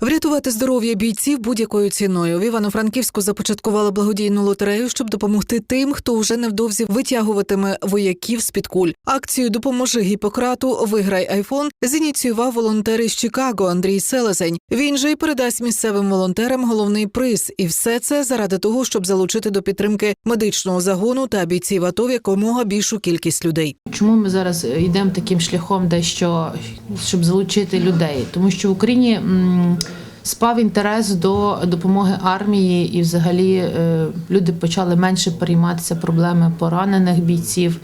Врятувати здоров'я бійців будь-якою ціною. В Івано-Франківську започаткували благодійну лотерею, щоб допомогти тим, хто вже невдовзі витягуватиме вояків з під куль. Акцію Допоможи Гіппократу Виграй айфон зініціював волонтер із Чикаго Андрій Селезень. Він же й передасть місцевим волонтерам головний приз, і все це заради того, щоб залучити до підтримки медичного загону та бійців АТО якомога більшу кількість людей. Чому ми зараз е, йдемо таким шляхом, дещо щоб залучити людей? Тому що в Україні спав інтерес до допомоги армії, і взагалі е, люди почали менше перейматися проблеми поранених бійців,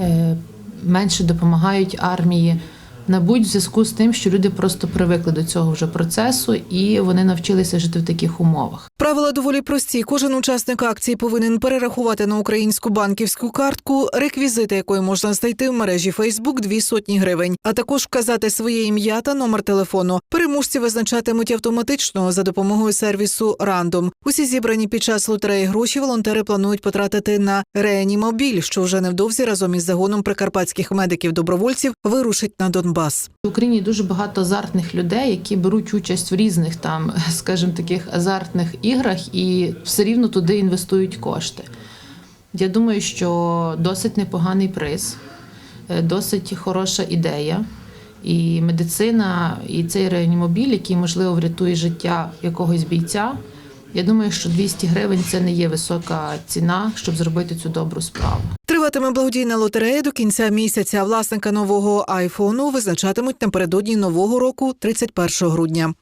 е, менше допомагають армії. Мабуть, в зв'язку з тим, що люди просто привикли до цього вже процесу і вони навчилися жити в таких умовах. Правила доволі прості. Кожен учасник акції повинен перерахувати на українську банківську картку, реквізити якої можна знайти в мережі Фейсбук дві сотні гривень, а також вказати своє ім'я та номер телефону. Переможці визначатимуть автоматично за допомогою сервісу Рандом. Усі зібрані під час лотереї гроші волонтери планують потратити на реанімобіль, що вже невдовзі разом із загоном прикарпатських медиків-добровольців вирушить на Донбас. В Україні дуже багато азартних людей, які беруть участь в різних там, скажімо, таких азартних іграх і все рівно туди інвестують кошти. Я думаю, що досить непоганий приз, е, досить хороша ідея. І медицина, і цей реанімобіль, який можливо врятує життя якогось бійця. Я думаю, що 200 гривень це не є висока ціна, щоб зробити цю добру справу. Триватиме благодійна лотерея до кінця місяця. Власника нового айфону визначатимуть напередодні нового року, 31 грудня.